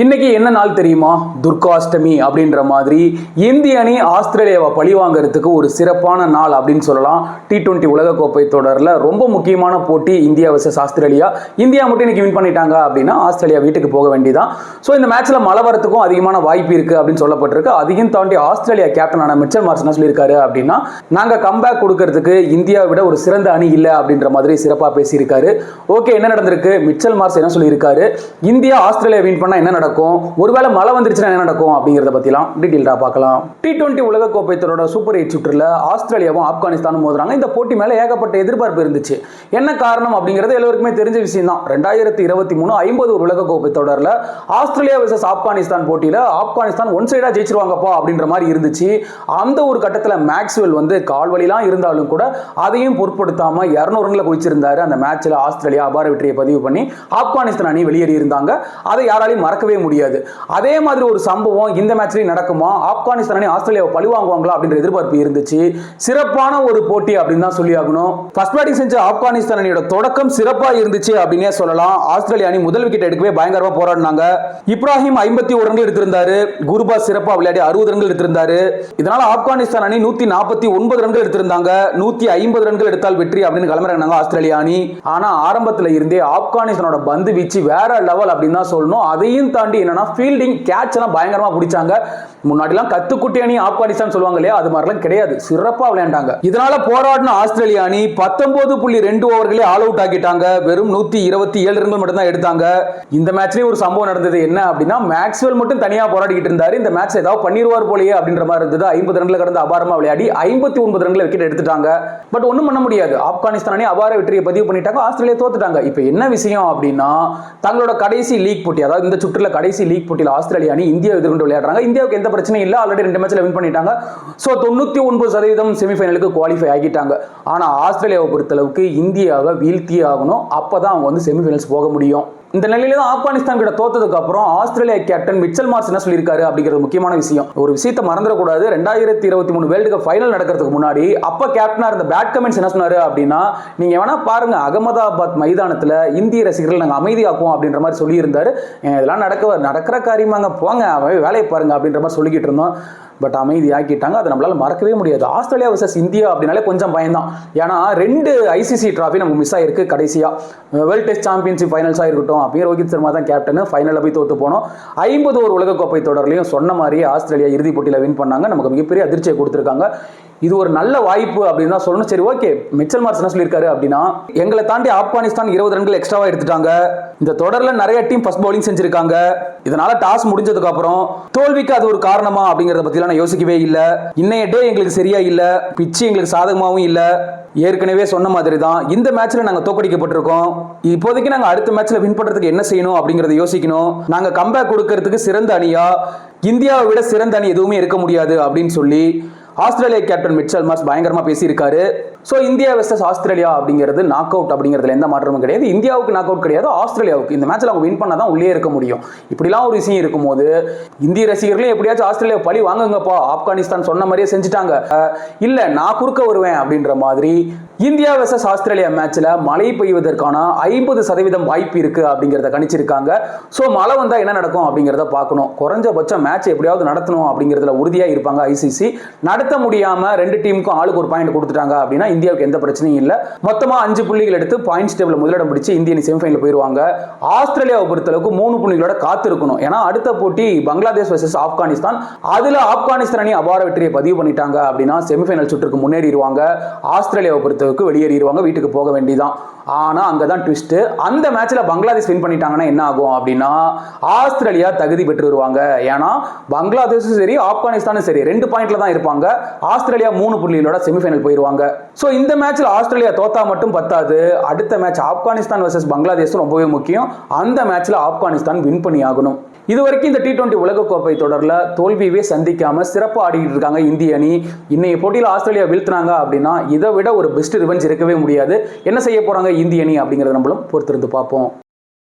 இன்னைக்கு என்ன நாள் தெரியுமா? துர்காஷ்டமி அப்படின்ற மாதிரி இந்திய அணி ஆஸ்திரேலியாவை பழி வாங்குறதுக்கு ஒரு சிறப்பான நாள் அப்படின்னு சொல்லலாம். டி டுவெண்ட்டி உலகக்கோப்பை தொடரில் ரொம்ப முக்கியமான போட்டி இந்தியா வர்சஸ் ஆஸ்திரேலியா. இந்தியா மட்டும் இன்னைக்கு வின் பண்ணிட்டாங்க அப்படின்னா ஆஸ்திரேலியா வீட்டுக்கு போக வேண்டியதான் ஸோ இந்த மேட்ச்சில் மழை வரத்துக்கும் அதிகமான வாய்ப்பு இருக்குது அப்படின்னு சொல்லப்பட்டிருக்கு. அதையும் தாண்டி ஆஸ்திரேலியா கேப்டனான மிச்சல் மார்ஸ் என்ன சொல்லியிருக்காரு அப்படின்னா நாங்கள் கம்பேக் கொடுக்கறதுக்கு இந்தியாவை விட ஒரு சிறந்த அணி இல்லை அப்படின்ற மாதிரி சிறப்பாக பேசியிருக்காரு. ஓகே என்ன நடந்திருக்கு? மிச்சல் மார்ஸ் என்ன சொல்லியிருக்காரு? இந்தியா ஆஸ்திரேலியா வின் பண்ணால் என்ன நடக்கும்? ஒருவேளை மழை வந்துருச்சுன்னா என்ன நடக்கும் அப்படிங்கிறத பற்றிலாம் டீட்டெயில்டாக பார்க்கலாம். டி டுவெண்ட்டி உலகக்கோப்பை தொடரோட சூப்பர் எயிட் சுற்றில் ஆஸ்திரேலியாவும் ஆப்கானிஸ்தானும் மோதுறாங்க. இந்த போட்டி மேலே ஏகப்பட்ட எதிர்பார்ப்பு இருந்துச்சு. என்ன காரணம் அப்படிங்கிறது எல்லோருக்குமே தெரிஞ்ச விஷயம் தான் ரெண்டாயிரத்தி இருபத்தி மூணு ஐம்பது ஒரு உலகக்கோப்பை தொடரில் ஆஸ்திரேலியா விசஸ் ஆப்கானிஸ்தான் போட்டியில் ஆப்கானிஸ்தான் ஒன் சைடாக ஜெயிச்சிருவாங்கப்பா அப்படின்ற மாதிரி இருந்துச்சு. அந்த ஒரு கட்டத்தில் மேக்ஸ்வெல் வந்து கால்வழிலாம் இருந்தாலும் கூட அதையும் பொருட்படுத்தாம இரநூறு ரன்ல குவிச்சிருந்தாரு. அந்த மேட்ச்சில் ஆஸ்திரேலியா அபார வெற்றியை பதிவு பண்ணி ஆப்கானிஸ்தான் அணி வெளியேறி இருந்தாங்க அதை யாராலையும் மறக்கவே நம்பவே முடியாது. அதே மாதிரி ஒரு சம்பவம் இந்த மேட்ச்லயும் நடக்குமா? ஆப்கானிஸ்தான் அணி ஆஸ்திரேலியாவை பழி வாங்குவாங்களா அப்படின்ற எதிர்பார்ப்பு இருந்துச்சு. சிறப்பான ஒரு போட்டி அப்படின்னு தான் சொல்லி ஆகணும். ஃபர்ஸ்ட் பேட்டிங் செஞ்ச ஆப்கானிஸ்தான் அணியோட தொடக்கம் சிறப்பாக இருந்துச்சு அப்படின்னே சொல்லலாம். ஆஸ்திரேலியா அணி முதல் விக்கெட் எடுக்கவே பயங்கரமாக போராடினாங்க. இப்ராஹிம் ஐம்பத்தி ஒரு ரன்கள் எடுத்திருந்தாரு. குருபா சிறப்பாக விளையாடி அறுபது ரன்கள் எடுத்திருந்தாரு. இதனால ஆப்கானிஸ்தான் அணி நூத்தி நாற்பத்தி ஒன்பது ரன்கள் எடுத்திருந்தாங்க. நூத்தி ஐம்பது ரன்கள் எடுத்தால் வெற்றி அப்படின்னு கிளம்புறாங்க ஆஸ்திரேலியா அணி. ஆனா ஆரம்பத்தில் இருந்தே ஆப்கானிஸ்தானோட பந்து வீச்சு வேற லெவல் அப்படின்னு தான் சொல்லணும். அதையும் தாண்டி என்னன்னா ஃபீல்டிங் கேட்ச் எல்லாம் பயங்கரமா பிடிச்சாங்க. முன்னாடிலாம் கத்துக்குட்டி அணி ஆப்கானிஸ்தான் சொல்லுவாங்க இல்லையா? அது மாதிரிலாம் கிடையாது. சிறப்பா விளையாண்டாங்க. இதனால போராடின ஆஸ்திரேலியா அணி பத்தொன்பது புள்ளி ரெண்டு ஓவர்களே ஆல் அவுட் ஆக்கிட்டாங்க. வெறும் நூத்தி இருபத்தி ஏழு ரன்கள் மட்டும் தான் எடுத்தாங்க. இந்த மேட்ச்லயே ஒரு சம்பவம் நடந்தது. என்ன அப்படின்னா மேக்ஸ்வெல் மட்டும் தனியா போராடிக்கிட்டு இருந்தாரு. இந்த மேட்ச் ஏதாவது பண்ணிடுவார் போலயே அப்படின்ற மாதிரி இருந்தது. ஐம்பது ரன்ல கடந்து அபாரமா விளையாடி ஐம்பத்தி ஒன்பது ரன்ல விக்கெட் எடுத்துட்டாங்க. பட் ஒண்ணும் பண்ண முடியாது. ஆப்கானிஸ்தான் அணி அபார வெற்றியை பதிவு பண்ணிட்டாங்க. ஆஸ்திரேலியா தோத்துட்டாங்க. இப்போ என்ன விஷயம் அப்படின்னா தங்களோட கடைசி லீக் போட்டி அதாவது இந்த சுற்றுல கடைசி லீக் போட்டியில் ஆஸ்திரேலியா அணி இந்தியா எதிர்கொண்டு விளையாடுறாங்க. இந்தியாவுக்கு எந்த பிரச்சனையும் இல்லை. ஆல்ரெடி ரெண்டு மேட்ச்சில் வின் பண்ணிட்டாங்க. ஸோ தொண்ணூற்றி ஒன்பது சதவீதம் செமிஃபைனலுக்கு குவாலிஃபை ஆகிட்டாங்க. ஆனால் ஆஸ்திரேலியாவை பொறுத்தளவுக்கு இந்தியாவை வீழ்த்தியே ஆகணும். அப்போ தான் அவங்க வந்து செமிஃபைனல்ஸ் போக முடியும். இந்த நிலையில தான் ஆப்கானிஸ்தான் கிட்ட தோத்ததுக்கு அப்புறம் ஆஸ்திரேலியா கேப்டன் மிச்சல் மார்ஸ் என்ன சொல்லியிருக்காரு அப்படிங்கிறது முக்கியமான விஷயம். ஒரு விஷயத்தை மறந்துடக்கூடாது. ரெண்டாயிரத்தி இருபத்தி மூணு வேர்ல்டு கப் ஃபைனல் நடக்கிறதுக்கு முன்னாடி அப்ப கேப்டனா இருந்த பேட் கமெண்ட்ஸ் என்ன சொன்னாரு அப்படின்னா நீங்க வேணா பாருங்க அகமதாபாத் மைதானத்துல இந்திய ரசிகர்கள் நாங்கள் அமைதியாக்குவோம் அப்படின்ற மாதிரி சொல்லியிருந்தாரு. இதெல்லாம் நடக்க நடக்கிற காரியமாங்க. போங்க அவன் வேலையை பாருங்க அப்படின்ற மாதிரி சொல்லிக்கிட்டு இருந்தோம். பட் அமைதியாக்கிட்டாங்க. அதை நம்மளால் மறக்கவே முடியாது. ஆஸ்திரேலியா வர்சஸ் இந்தியா அப்படின்னாலே கொஞ்சம் பயம்தான். ஏன்னா ரெண்டு ஐசிசி ட்ராஃபி நமக்கு மிஸ் ஆகிருக்கு கடைசியாக வேர்ல்ட் டெஸ்ட் சாம்பியன்ஷிப் ஃபைனல்ஸாக இருக்கட்டும். அப்பயும் ரோஹித் சர்மா தான் கேப்டன் ஃபைனலில் போய் தோற்று போனோம். ஐம்பது ஒரு உலகக்கோப்பை தொடர்லையும் சொன்ன மாதிரியே ஆஸ்திரேலியா இறுதிப் போட்டியில் வின் பண்ணாங்க. நமக்கு மிகப்பெரிய அதிர்ச்சியை கொடுத்துருக்காங்க. இது ஒரு நல்ல வாய்ப்பு அப்படின்னு தான் சொல்லணும். சரி ஓகே மிச்சல் மார்ஸ் என்ன சொல்லியிருக்காரு அப்படின்னா எங்களை தாண்டி ஆப்கானிஸ்தான் இருபது ரன்கள் எக்ஸ்ட்ராவாக எடுத்துட்டாங்க. இந்த தொடரில் நிறைய டீம் ஃபர்ஸ்ட் பவுலிங் செஞ்சிருக்காங்க. இதனால டாஸ் முடிஞ்சதுக்கு அப்புறம் தோல்விக்கு அது ஒரு காரணமா அப்படிங்கிறத பற்றிலாம் நான் யோசிக்கவே இல்லை. இன்னைய டே எங்களுக்கு சரியா இல்லை. பிச்சு எங்களுக்கு சாதகமாகவும் இல்லை. ஏற்கனவே சொன்ன மாதிரி தான் இந்த மேட்ச்ல நாங்க தோக்கடிக்கப்பட்டிருக்கோம் இப்போதைக்கு நாங்க அடுத்த மேட்ச்ல வின் பண்றதுக்கு என்ன செய்யணும் அப்படிங்கறத யோசிக்கணும். நாங்க கம்பேக் கொடுக்கறதுக்கு சிறந்த அணியா இந்தியாவை விட சிறந்த அணி எதுவுமே இருக்க முடியாது அப்படின்னு சொல்லி ஆஸ்திரேலியா கேப்டன் மிச்சல் மாஸ் பயங்கரமா பேசியிருக்காரு. ஸோ இந்தியா வெர்சஸ் ஆஸ்திரேலியா அப்படிங்கிறது நாக் அவுட் அப்படிங்கிறதுல எந்த மாற்றமும் கிடையாது. இந்தியாவுக்கு நாக் அவுட் கிடையாது ஆஸ்திரேலியாவுக்கு இந்த மேட்ச்சில் அவங்க வின் பண்ணால் தான் உள்ளே இருக்க முடியும். இப்படிலாம் ஒரு விஷயம் இருக்கும்போது இந்திய ரசிகர்களே எப்படியாச்சும் ஆஸ்திரேலியா பழி வாங்குங்கப்பா. ஆப்கானிஸ்தான் சொன்ன மாதிரியே செஞ்சுட்டாங்க. இல்லை நான் குறுக்க வருவேன் அப்படின்ற மாதிரி இந்தியா வெர்சஸ் ஆஸ்திரேலியா மேட்ச்ல மழை பெய்வதற்கான ஐம்பது சதவீதம் வாய்ப்பு இருக்கு அப்படிங்கிறத கணிச்சிருக்காங்க. ஸோ மழை வந்தா என்ன நடக்கும் அப்படிங்கிறத பார்க்கணும். குறைஞ்சபட்சம் மேட்ச் எப்படியாவது நடத்தணும் அப்படிங்கிறதுல உறுதியா இருப்பாங்க ஐசிசி நடத்த முடியாம ரெண்டு டீமுக்கும் ஆளுக்கு ஒரு பாயிண்ட் கொடுத்துட்டாங்க அப்படின்னா இந்தியாவுக்கு எந்த பிரச்சனையும் இல்லை. மொத்தமா அஞ்சு புள்ளிகள் எடுத்து பாயிண்ட்ஸ் டேபிள் முதலிடம் பிடிச்சு இந்திய அணி செமிஃபைனல் போயிருவாங்க. ஆஸ்திரேலியாவை பொறுத்தளவுக்கு மூணு புள்ளிகளோட காத்திருக்கணும். ஏன்னா அடுத்த போட்டி பங்களாதேஷ் வர்சஸ் ஆப்கானிஸ்தான். அதுல ஆப்கானிஸ்தான் அணி அபார வெற்றியை பதிவு பண்ணிட்டாங்க அப்படின்னா செமிஃபைனல் சுற்றுக்கு முன்னேறிடுவாங்க. ஆஸ்திரேலியாவை அளவுக்கு வெளியேறிடுவாங்க வீட்டுக்கு போக வேண்டியதான் ஆனா அங்கதான் ட்விஸ்ட்டு அந்த மேட்ச்சில் பங்களாதேஷ் வின் பண்ணிட்டாங்கன்னா என்ன ஆகும் அப்படின்னா ஆஸ்திரேலியா தகுதி பெற்று வருவாங்க ஏன்னா பங்களாதேஷும் சரி ஆப்கானிஸ்தானும் சரி ரெண்டு பாயிண்ட்ல தான் இருப்பாங்க. ஆஸ்திரேலியா மூணு புள்ளிகளோட செமிஃபைனல் போயிருவாங்க. ஸோ இந்த மேட்ச்சில் ஆஸ்திரேலியா தோத்தா மட்டும் பத்தாது. அடுத்த மேட்ச் ஆப்கானிஸ்தான் வர்சஸ் பங்களாதேஷ் ரொம்பவே முக்கியம். அந்த மேட்ச்ல ஆப்கானிஸ்தான் வின் பண்ணி ஆகணும் இது வரைக்கும் இந்த டி டுவெண்ட்டி உலகக்கோப்பை தொடரில் தோல்வியவே சந்திக்காம சிறப்பாக ஆடிக்கிட்டு இருக்காங்க இந்திய அணி. இன்னைய போட்டியில் ஆஸ்திரேலியா வீழ்த்தினாங்க அப்படின்னா இதை விட ஒரு பெஸ்ட் ரிவெஞ்ச் இருக்கவே முடியாது. என்ன செய்ய போறாங்க? இந்திய அணி அப்படிங்கிறத நம்மளும் பொறுத்திருந்து பார்ப்போம்.